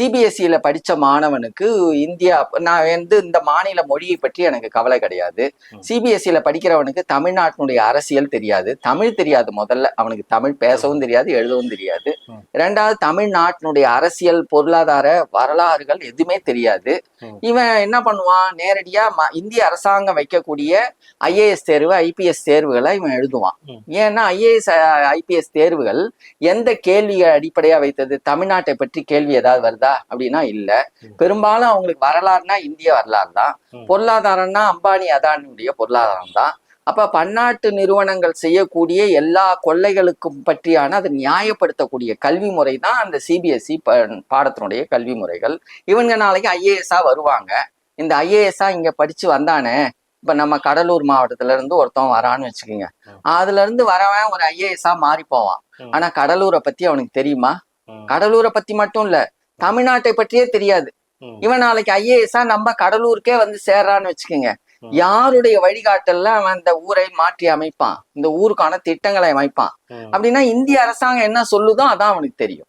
சிபிஎஸ்சியில படிச்ச மாணவனுக்கு இந்தியா நான் வந்து இந்த மாநில மொழியை பற்றி எனக்கு கவலை கிடையாது. சிபிஎஸ்சியில படிக்கிறவனுக்கு தமிழ்நாட்டினுடைய அரசியல் தெரியாது. தமிழ் தெரியாது முதல்ல. அவனுக்கு தமிழ் பேசவும் தெரியாது எழுதவும் தெரியாது. ரெண்டாவது தமிழ்நாட்டினுடைய அரசியல் பொருளாதார வரலாறுகள் எதுவுமே தெரியாது. இவன் என்ன பண்ணுவான்? நேரடியா இந்திய அரசாங்கம் வைக்கக்கூடிய ஐஏஎஸ் தேர்வு ஐபிஎஸ் தேர்வுகளை இவன் எழுதுவான். ஏன்னா ஐஏஎஸ் ஐபிஎஸ் தேர்வுகள் எந்த கேள்வியை அடிப்படையா வைத்தது? தமிழ்நாட்டை பற்றி கேள்வி ஏதாவது வருதா? அப்படின்னா இல்ல. பெரும்பாலும் அவங்களுக்கு வரலாறுனா இந்திய வரலாறு தான். பொருளாதாரம்னா அம்பானி அதானியுடைய பொருளாதாரம் தான் அப்ப பன்னாட்டு நிறுவனங்கள் செய்யக்கூடிய எல்லா கொள்ளைகளுக்கும் பற்றியான அதை நியாயப்படுத்தக்கூடிய கல்வி முறை தான் அந்த சிபிஎஸ்இ பாடத்தினுடைய கல்வி முறைகள் இவங்க நாளைக்கு ஐஏஎஸ்ஆ வருவாங்க இந்த ஐஏஎஸ்ஆ இங்க படிச்சு வந்தானே இப்ப நம்ம கடலூர் மாவட்டத்துல இருந்து ஒருத்தன் வரான்னு வச்சுக்கோங்க. அதுல இருந்து வரவன் ஒரு ஐஏஎஸ்ஆ மாறி போவான். ஆனா கடலூரை பத்தி அவனுக்கு தெரியுமா. கடலூரை பத்தி மட்டும் இல்ல தமிழ்நாட்டை பற்றியே தெரியாது. இவன் நாளைக்கு ஐஏஎஸ்ஆ நம்ம கடலூருக்கே வந்து சேர்றான்னு வச்சுக்கோங்க. யாருடைய வழிகாட்டல்ல அவன் இந்த ஊரை மாற்றி அமைப்பான் இந்த ஊருக்கான திட்டங்களை அமைப்பான். அப்படின்னா இந்திய அரசாங்கம் என்ன சொல்லுதோ அதான் அவனுக்கு தெரியும்